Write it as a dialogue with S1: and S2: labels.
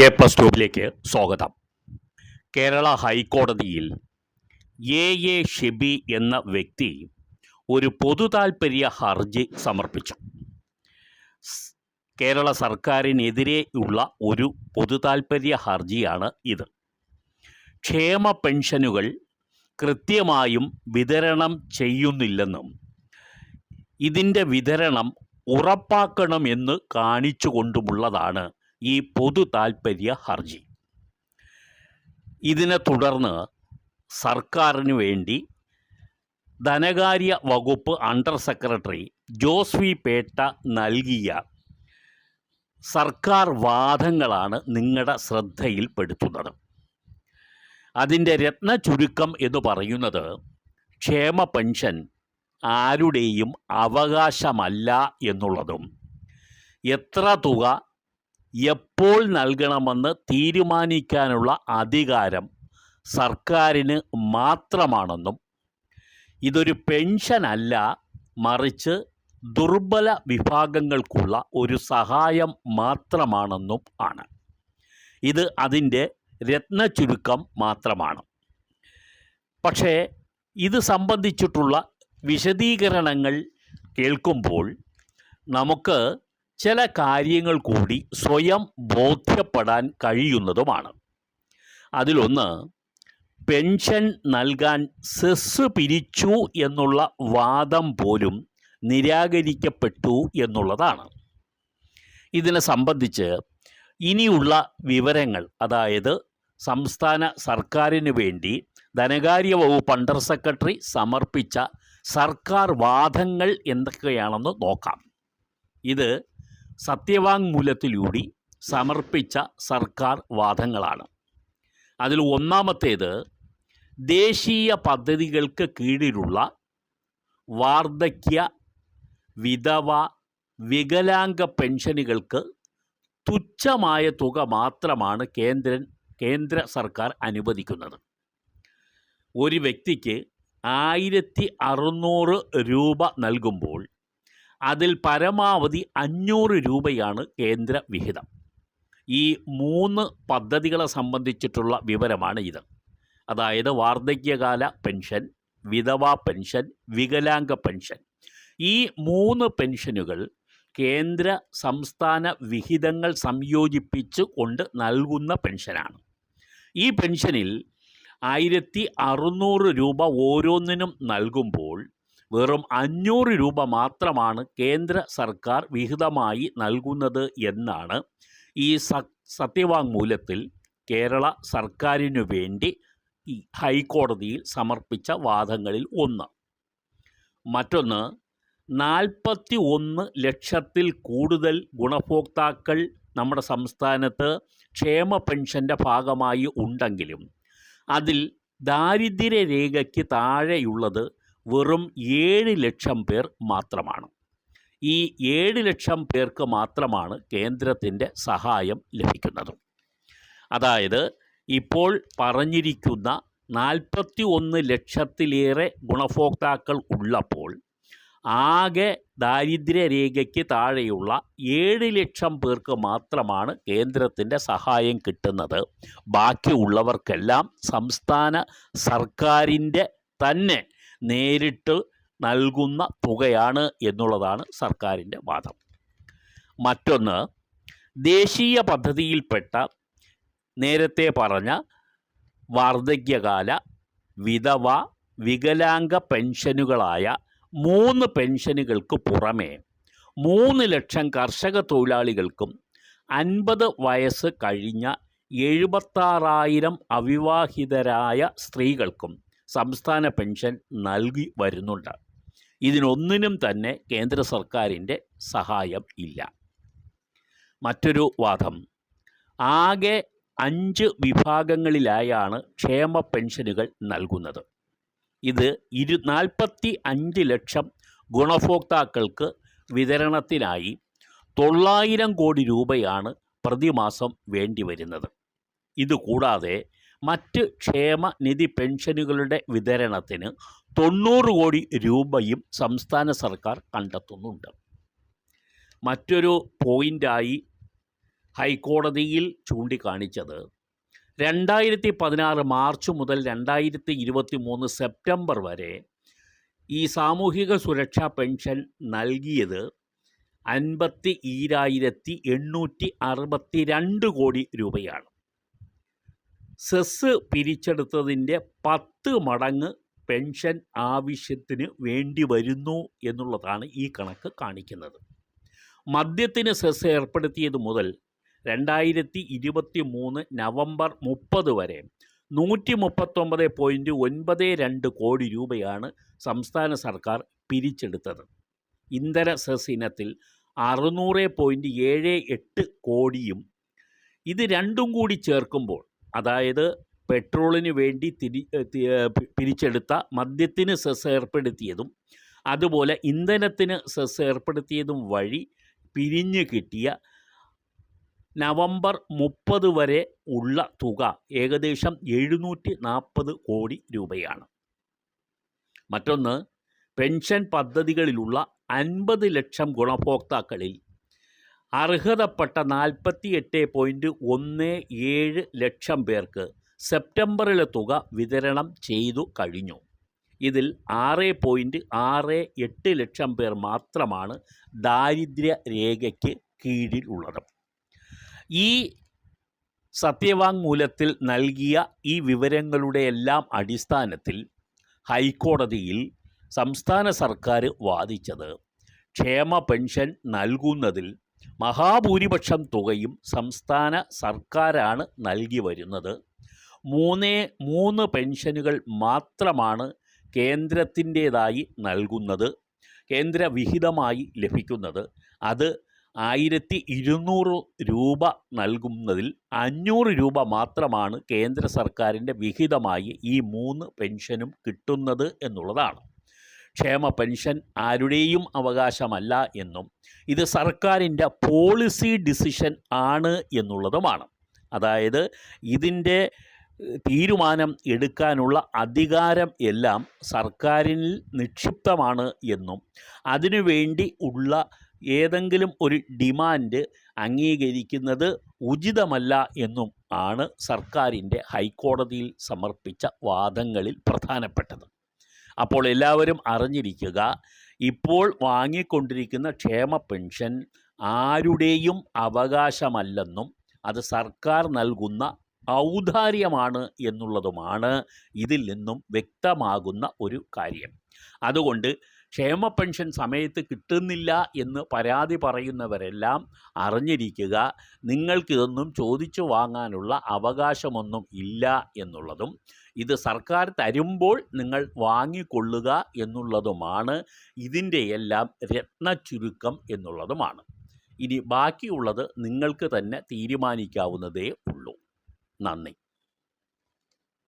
S1: A plus ട്യൂബിലേക്ക് സ്വാഗതം. കേരള ഹൈക്കോടതിയിൽ A A Shibi എന്ന വ്യക്തി ഒരു പൊതു താൽപ്പര്യ ഹർജി സമർപ്പിച്ചു. കേരള സർക്കാരിനെതിരെ ഉള്ള ഒരു പൊതു താൽപ്പര്യ ഹർജിയാണ് ഇത്. ക്ഷേമ പെൻഷനുകൾ കൃത്യമായും വിതരണം ചെയ്യുന്നില്ലെന്നും ഇതിന്റെ വിതരണം ഉറപ്പാക്കണമെന്ന് കാണിച്ചുകൊണ്ടുമുള്ളതാണ് ഈ പൊതു താൽപ്പര്യ ഹർജി. ഇതിനെ തുടർന്ന് സർക്കാരിന് വേണ്ടി ധനകാര്യ വകുപ്പ് under secretary Jose V Petta നൽകിയ സർക്കാർ വാദങ്ങളാണ് നിങ്ങളുടെ ശ്രദ്ധയിൽപ്പെടുത്തുന്നത് അതിന്റെ രത്ന ചുരുക്കം എന്ന് പറയുന്നത് ക്ഷേമ പെൻഷൻ ആരുടെയും അവകാശമല്ല എന്നുള്ളതും എത്ര തുക എപ്പോൾ നൽകണമെന്ന് തീരുമാനിക്കാനുള്ള അധികാരം സർക്കാരിന് മാത്രമാണെന്നും ഇതൊരു പെൻഷനല്ല മറിച്ച് ദുർബല വിഭാഗങ്ങൾക്കുള്ള ഒരു സഹായം മാത്രമാണെന്നും ആണ്. ഇത് അതിന്റെ രത്ന ചുരുക്കം മാത്രമാണ്. പക്ഷേ ഇത് സംബന്ധിച്ചിട്ടുള്ള വിശദീകരണങ്ങൾ കേൾക്കുമ്പോൾ നമുക്ക് ചില കാര്യങ്ങൾ കൂടി സ്വയം ബോധ്യപ്പെടാൻ കഴിയുന്നതുമാണ്. അതിലൊന്ന് പെൻഷൻ നൽകാൻ സെസ് പിരിച്ചു എന്നുള്ള വാദം പോലും നിരാകരിക്കപ്പെട്ടു എന്നുള്ളതാണ്. ഇതിനെ സംബന്ധിച്ച് ഇനിയുള്ള വിവരങ്ങൾ അതായത് സംസ്ഥാന സർക്കാരിന് വേണ്ടി ധനകാര്യ വകുപ്പ് അണ്ടർ സെക്രട്ടറി സമർപ്പിച്ച സർക്കാർ വാദങ്ങൾ എന്തൊക്കെയാണെന്ന് നോക്കാം. ഇത് സത്യവാങ്മൂലത്തിലൂടെ സമർപ്പിച്ച സർക്കാർ വാദങ്ങളാണ്. അതിൽ ഒന്നാമത്തേത് ദേശീയ പദ്ധതികൾക്ക് കീഴിലുള്ള വാർദ്ധക്യ വിധവ വികലാംഗ പെൻഷനുകൾക്ക് തുച്ഛമായ തുക മാത്രമാണ് കേന്ദ്ര കേന്ദ്ര സർക്കാർ അനുവദിക്കുന്നത്. ഒരു വ്യക്തിക്ക് ആയിരത്തി അറുന്നൂറ് രൂപ നൽകുമ്പോൾ അതിൽ പരമാവധി അഞ്ഞൂറ് രൂപയാണ് കേന്ദ്ര വിഹിതം. ഈ മൂന്ന് പദ്ധതികളെ സംബന്ധിച്ചിട്ടുള്ള വിവരമാണ് ഇത്. അതായത് വാർദ്ധക്യകാല പെൻഷൻ വിധവാ പെൻഷൻ വികലാംഗ പെൻഷൻ. ഈ മൂന്ന് പെൻഷനുകൾ കേന്ദ്ര സംസ്ഥാന വിഹിതങ്ങൾ സംയോജിപ്പിച്ച് കൊണ്ട് നൽകുന്ന പെൻഷനാണ്. ഈ പെൻഷനിൽ ആയിരത്തി അറുന്നൂറ് രൂപ ഓരോന്നിനും നൽകുമ്പോൾ വെറും അഞ്ഞൂറ് രൂപ മാത്രമാണ് കേന്ദ്ര സർക്കാർ വിഹിതമായി നൽകുന്നത് എന്നാണ് ഈ സത്യവാങ്മൂലത്തിൽ കേരള സർക്കാരിനു വേണ്ടി ഹൈക്കോടതിയിൽ സമർപ്പിച്ച വാദങ്ങളിൽ ഒന്ന്. മറ്റൊന്ന് നാൽപ്പത്തി ഒന്ന് ലക്ഷത്തിൽ കൂടുതൽ ഗുണഭോക്താക്കൾ നമ്മുടെ സംസ്ഥാനത്ത് ക്ഷേമ പെൻഷന്റെ ഭാഗമായി ഉണ്ടെങ്കിലും അതിൽ ദാരിദ്ര്യരേഖയ്ക്ക് താഴെയുള്ളത് വെറും ഏഴ് ലക്ഷം പേർ മാത്രമാണ്. ഈ ഏഴ് ലക്ഷം പേർക്ക് മാത്രമാണ് കേന്ദ്രത്തിന്റെ സഹായം ലഭിക്കുന്നത്. അതായത് ഇപ്പോൾ പറഞ്ഞിരിക്കുന്ന നാൽപ്പത്തി ഒന്ന് ലക്ഷത്തിലേറെ ഗുണഭോക്താക്കൾ ഉള്ളപ്പോൾ ആകെ ദാരിദ്ര്യരേഖയ്ക്ക് താഴെയുള്ള ഏഴ് ലക്ഷം പേർക്ക് മാത്രമാണ് കേന്ദ്രത്തിന്റെ സഹായം കിട്ടുന്നത്. ബാക്കിയുള്ളവർക്കെല്ലാം സംസ്ഥാന സർക്കാരിന്റെ തന്നെ നേരിട്ട് നൽകുന്ന തുകയാണ് എന്നുള്ളതാണ് സർക്കാരിന്റെ വാദം. മറ്റൊന്ന് ദേശീയ പദ്ധതിയിൽപ്പെട്ട നേരത്തെ പറഞ്ഞ വാർദ്ധക്യകാല വിധവ വികലാംഗ പെൻഷനുകളായ മൂന്ന് പെൻഷനുകൾക്ക് പുറമേ മൂന്ന് ലക്ഷം കർഷക തൊഴിലാളികൾക്കും അൻപത് വയസ്സ് കഴിഞ്ഞ എഴുപത്താറായിരം അവിവാഹിതരായ സ്ത്രീകൾക്കും സംസ്ഥാന പെൻഷൻ നൽകി വരുന്നുണ്ട്. ഇതിനൊന്നിനും തന്നെ കേന്ദ്ര സർക്കാരിന്റെ സഹായം ഇല്ല. മറ്റൊരു വാദം. ആകെ അഞ്ച് വിഭാഗങ്ങളിലായാണ് ക്ഷേമ പെൻഷനുകൾ നൽകുന്നത്. ഇത് ഇരു നാൽപ്പത്തി അഞ്ച് ലക്ഷം ഗുണഭോക്താക്കൾക്ക് വിതരണത്തിനായി തൊള്ളായിരം കോടി രൂപയാണ് പ്രതിമാസം വേണ്ടിവരുന്നത്. ഇതുകൂടാതെ മറ്റ് ക്ഷേമ നിധി പെൻഷനുകളുടെ വിതരണത്തിന് തൊണ്ണൂറ് കോടി രൂപയും സംസ്ഥാന സർക്കാർ കണ്ടെത്തുന്നുണ്ട്. മറ്റൊരു പോയിന്റായി ഹൈക്കോടതിയിൽ ചൂണ്ടിക്കാണിച്ചത്. രണ്ടായിരത്തി പതിനാറ് മാർച്ച് മുതൽ രണ്ടായിരത്തി ഇരുപത്തി മൂന്ന് സെപ്റ്റംബർ വരെ ഈ സാമൂഹിക സുരക്ഷാ പെൻഷൻ നൽകിയത് അൻപത്തി ഈരായിരത്തി എണ്ണൂറ്റി അറുപത്തി രണ്ട് കോടി രൂപയാണ്. സെസ് പിരിച്ചെടുത്തതിന്റെ പത്ത് മടങ്ങ് പെൻഷൻ ആവശ്യത്തിന് വേണ്ടി വരുന്നു എന്നുള്ളതാണ് ഈ കണക്ക് കാണിക്കുന്നത്. മദ്യത്തിന് സെസ് ഏർപ്പെടുത്തിയത് മുതൽ രണ്ടായിരത്തി ഇരുപത്തി മൂന്ന് നവംബർ മുപ്പത് വരെ നൂറ്റി മുപ്പത്തൊമ്പത് പോയിന്റ് ഒൻപത് രണ്ട് കോടി രൂപയാണ് സംസ്ഥാന സർക്കാർ പിരിച്ചെടുത്തത്. ഇന്ധന സെസ് ഇനത്തിൽ അറുന്നൂറ് പോയിന്റ് ഏഴ് എട്ട് കോടിയും ഇത് രണ്ടും കൂടി ചേർക്കുമ്പോൾ അതായത് പെട്രോളിന് വേണ്ടി തിരി പിരിച്ചെടുത്ത മദ്യത്തിന് സെസ് ഏർപ്പെടുത്തിയതും അതുപോലെ ഇന്ധനത്തിന് സെസ് ഏർപ്പെടുത്തിയതും വഴി പിരിഞ്ഞ് കിട്ടിയ നവംബർ മുപ്പത് വരെ ഉള്ള തുക ഏകദേശം എഴുന്നൂറ്റി നാൽപ്പത് കോടി രൂപയാണ്. മറ്റൊന്ന് പെൻഷൻ പദ്ധതികളിലുള്ള അൻപത് ലക്ഷം ഗുണഭോക്താക്കളിൽ അർഹതപ്പെട്ട നാൽപ്പത്തി എട്ട് പോയിന്റ് ഒന്ന് ഏഴ് ലക്ഷം പേർക്ക് സെപ്റ്റംബറിലെ തുക വിതരണം ചെയ്തു കഴിഞ്ഞു. ഇതിൽ ആറ് പോയിന്റ് ആറ് എട്ട് ലക്ഷം പേർ മാത്രമാണ് ദാരിദ്ര്യ രേഖയ്ക്ക് കീഴിലുള്ളത് ഈ സത്യവാങ്മൂലത്തിൽ നൽകിയ ഈ വിവരങ്ങളുടെ എല്ലാം അടിസ്ഥാനത്തിൽ ഹൈക്കോടതിയിൽ സംസ്ഥാന സർക്കാർ വാദിച്ചത് ക്ഷേമ പെൻഷൻ നൽകുന്നതിൽ മഹാഭൂരിപക്ഷം തുകയും സംസ്ഥാന സർക്കാരാണ് നൽകി വരുന്നത്. മൂന്നേ മൂന്ന് പെൻഷനുകൾ മാത്രമാണ് കേന്ദ്രത്തിന്റേതായി നൽകുന്നത് കേന്ദ്ര വിഹിതമായി ലഭിക്കുന്നത്. അത് ആയിരത്തി ഇരുന്നൂറ് രൂപ നൽകുന്നതിൽ അഞ്ഞൂറ് രൂപ മാത്രമാണ് കേന്ദ്ര സർക്കാരിന്റെ വിഹിതമായി ഈ മൂന്ന് പെൻഷനും കിട്ടുന്നത് എന്നുള്ളതാണ്. ക്ഷേമ പെൻഷൻ ആരുടെയും അവകാശമല്ല എന്നും ഇത് സർക്കാരിന്റെ പോളിസി ഡിസിഷൻ ആണ് എന്നുള്ളതുമാണ്. അതായത് ഇതിന്റെ തീരുമാനം എടുക്കാനുള്ള അധികാരം എല്ലാം സർക്കാരിൽ നിക്ഷിപ്തമാണ് എന്നും അതിനുവേണ്ടി ഉള്ള ഏതെങ്കിലും ഒരു ഡിമാൻഡ് അംഗീകരിക്കുന്നത് ഉചിതമല്ല എന്നും ആണ് സർക്കാരിന്റെ ഹൈക്കോടതിയിൽ സമർപ്പിച്ച വാദങ്ങളിൽ പ്രധാനപ്പെട്ടത്. അപ്പോൾ എല്ലാവരും അറിഞ്ഞിരിക്കുക ഇപ്പോൾ വാങ്ങിക്കൊണ്ടിരിക്കുന്ന ക്ഷേമ പെൻഷൻ ആരുടെയും അവകാശമല്ലെന്നും അത് സർക്കാർ നൽകുന്ന ഔദാര്യമാണ് എന്നുള്ളതുമാണ് ഇതിൽ നിന്നും വ്യക്തമാകുന്ന ഒരു കാര്യം. അതുകൊണ്ട് ക്ഷേമ പെൻഷൻ സമയത്ത് കിട്ടുന്നില്ല എന്ന് പരാതി പറയുന്നവരെല്ലാം അറിഞ്ഞിരിക്കുക. നിങ്ങൾക്കിതൊന്നും ചോദിച്ചു വാങ്ങാനുള്ള അവകാശമൊന്നും ഇല്ല എന്നുള്ളതും ഇത് സർക്കാർ തരുമ്പോൾ നിങ്ങൾ വാങ്ങിക്കൊള്ളുക എന്നുള്ളതുമാണ്. ഇതിന്റെ എല്ലാം രത്ന ചുരുക്കം എന്നുള്ളതുമാണ്. ഇനി ബാക്കിയുള്ളത് നിങ്ങൾക്ക് തന്നെ തീരുമാനിക്കാവുന്നതേ ഉള്ളൂ. നന്ദി.